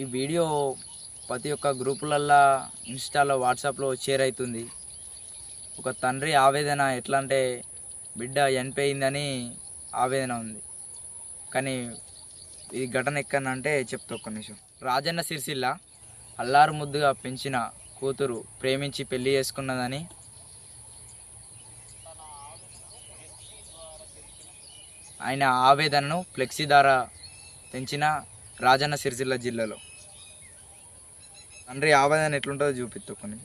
ఈ వీడియో ప్రతి ఒక్క గ్రూపులల్లో ఇన్స్టాలో వాట్సాప్లో షేర్ అవుతుంది ఒక తండ్రి ఆవేదన ఎట్లా అంటే బిడ్డ చనిపోయిందని ఆవేదన ఉంది. కానీ ఈ ఘటన ఎక్కడంటే చెప్తా ఒక్క నిమిషం. రాజన్న సిరిసిల్ల అల్లారు ముద్దుగా పెంచిన కూతురు ప్రేమించి పెళ్ళి చేసుకున్నదని ఆయన ఆవేదనను ఫ్లెక్సీ ద్వారా పెంచిన రాజన్న సిరిసిల్ల జిల్లాలో. తండ్రి ఆవేదన ఎట్లుంటుందో చూపిత్తు కొన్ని.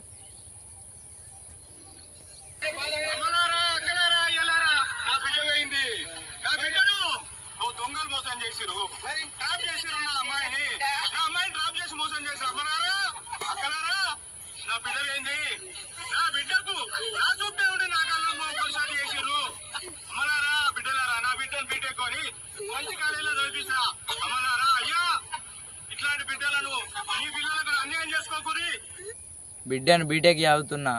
బిడ్డను బీటెక్ చదువుతున్న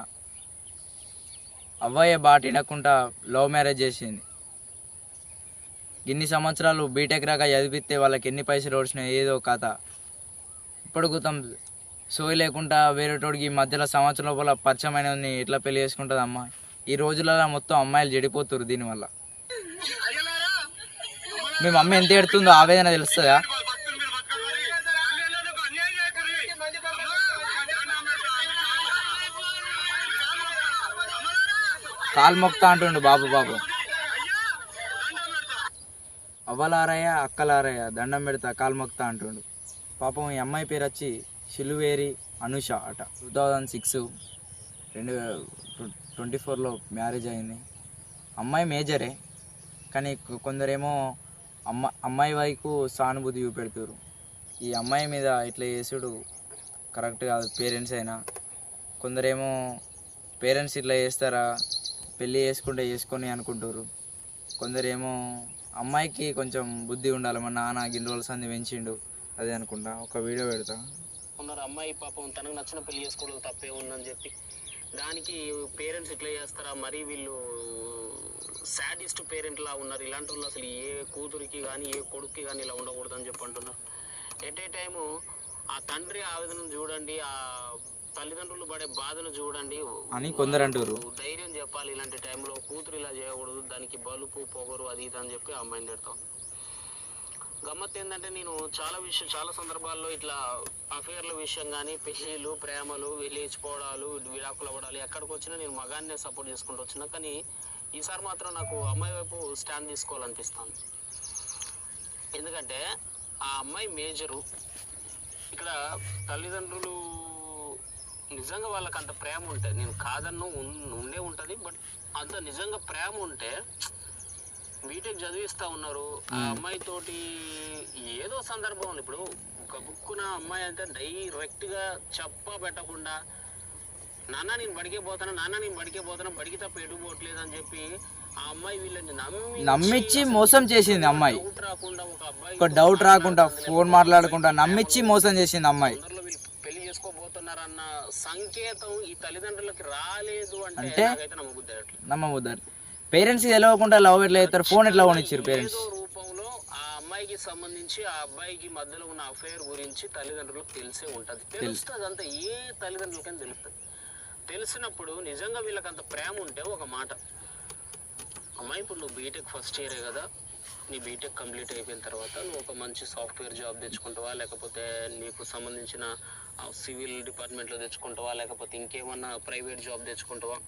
అవ్వయ్య బాట వినకుండా లవ్ మ్యారేజ్ చేసింది. ఇన్ని సంవత్సరాలు బీటెక్ రాక చదివిస్తే వాళ్ళకి ఎన్ని పైసలు ఓడిచినాయి ఏదో కథ. ఇప్పుడు గుతం సోయి లేకుండా వేరేటోడికి ఈ మధ్యలో సంవత్సరం లోపల పరిచయమైన ఎట్లా పెళ్ళి చేసుకుంటుంది అమ్మ ఈ రోజులలో మొత్తం అమ్మాయిలు చెడిపోతున్నారు దీనివల్ల. మీ మమ్మీ ఎంత ఎడుతుందో ఆవేదన తెలుస్తుందా? కాలు మొక్తా అంటుండు బాబు బాబు. అవ్వలారయ్య అక్కలారయ్య దండం పెడతా కాలు మొక్తా అంటుండు. పాపం ఈ అమ్మాయి పేరు వచ్చి శిలువేరి అనుష అట. టూ థౌజండ్ సిక్స్ రెండు ట్వంటీ ఫోర్లో మ్యారేజ్ అయింది. అమ్మాయి మేజరే కానీ కొందరేమో అమ్మ అమ్మాయి వైపు సానుభూతి చూపెడుతురు ఈ అమ్మాయి మీద ఇట్లా చేసుడు కరెక్ట్ కాదు పేరెంట్స్ అయినా. కొందరేమో పేరెంట్స్ ఇట్లా చేస్తారా పెళ్ళి చేసుకుంటే చేసుకొని అనుకుంటారు. కొందరేమో అమ్మాయికి కొంచెం బుద్ధి ఉండాలి. మా నాన్న గిన్ని రోజుల సంది పెంచిండు. అదే అనుకుంటా. ఒక వీడియో పెడతా. ఉన్నారు అమ్మాయి పాపం తనకు నచ్చిన పెళ్ళి చేసుకోవడం తప్పే ఉందని చెప్పి దానికి పేరెంట్స్ ఇట్లా చేస్తారా? మరి వీళ్ళు సాడిస్ట్ పేరెంట్ లా ఉన్నారు. ఇలాంటి వాళ్ళు అసలు ఏ కూతురికి కానీ ఏ కొడుక్కి కానీ ఇలా ఉండకూడదని చెప్పి అంటున్నారు. ఎట్ ఏ టైము ఆ తండ్రి ఆవేదన చూడండి ఆ తల్లిదండ్రులు పడే బాధను చూడండి. అని కొందరు అంటారు. ధైర్యం చెప్పాలి ఇలాంటి టైంలో కూతురు ఇలా చేయకూడదు దానికి బలుపు పొగరు అది ఇది అని చెప్పి అమ్మాయిని తిడతాం. గమ్మత్ ఏంటంటే నేను చాలా విషయం చాలా సందర్భాల్లో ఇట్లా అఫేర్ల విషయం కానీ పెళ్ళిళ్ళు ప్రేమలు లేచిపోవడాలు విడాకులు అవ్వడాలు ఎక్కడికి వచ్చినా నేను మగాన్నే సపోర్ట్ చేసుకుంటూ వచ్చినా. కానీ ఈసారి మాత్రం నాకు అమ్మాయి వైపు స్టాండ్ తీసుకోవాలనిపిస్తాను ఎందుకంటే ఆ అమ్మాయి మేజరు. ఇక్కడ తల్లిదండ్రులు నిజంగా వాళ్ళకి అంత ప్రేమ ఉంటే నేను కాదన్ను ఉండే ఉంటుంది బట్ అంత నిజంగా ప్రేమ ఉంటే బీటెక్ చదివిస్తా ఉన్నారు. ఆ అమ్మాయి తోటి ఏదో సందర్భం ఉంది. ఇప్పుడు ఒక బుక్కున అమ్మాయి అంటే డైరెక్ట్గా చెప్ప పెట్టకుండా నాన్న నేను బడికే పోతాను నాన్న నేను బడికే పోతాను బడికి తప్ప ఎటు పోవట్లేదు అని చెప్పి ఆ అమ్మాయి వీళ్ళని నమ్మి నమ్మిచ్చి మోసం చేసింది అమ్మాయి. డౌట్ రాకుండా ఒక అబ్బాయి ఒక డౌట్ రాకుండా ఫోన్ మాట్లాడకుండా నమ్మిచ్చి మోసం చేసింది అమ్మాయి. చేసుకోబోతున్నారన్న సంకేతం ఈ తల్లిదండ్రులకి రాలేదు అంటే అంటే? నాకైతే నమ్మబుద్ధి అయ్యట్లేదు నమ్మబుద్దారు పేరెంట్స్ తెలియకుండా లవ్ ఎట్లా చేస్తారు? ఫోన్ ఎట్లా కొనిచ్చారు పేరెంట్స్ రూపంలో ఆ అమ్మాయికి సంబంధించి ఆ అబ్బాయికి మధ్యలో ఉన్న అఫైర్ గురించి తల్లిదండ్రులకు తెలిసే ఉంటది. తెలుస్తుంది అంత ఏ తల్లిదండ్రులకైనా తెలుస్తుంది. తెలిసినప్పుడు నిజంగా వీళ్ళకి అంత ప్రేమ ఉంటే ఒక మాట. అమ్మాయి ఇప్పుడు నువ్వు బీటెక్ ఫస్ట్ ఇయరే కదా నీ బీటెక్ కంప్లీట్ అయిపోయిన తర్వాత నువ్వు ఒక మంచి సాఫ్ట్వేర్ జాబ్ తెచ్చుకుంటావా? లేకపోతే నీకు సంబంధించిన సివిల్ డిపార్ట్మెంట్లో తెచ్చుకుంటావా? లేకపోతే ఇంకేమన్నా ప్రైవేట్ జాబ్ తెచ్చుకుంటావా?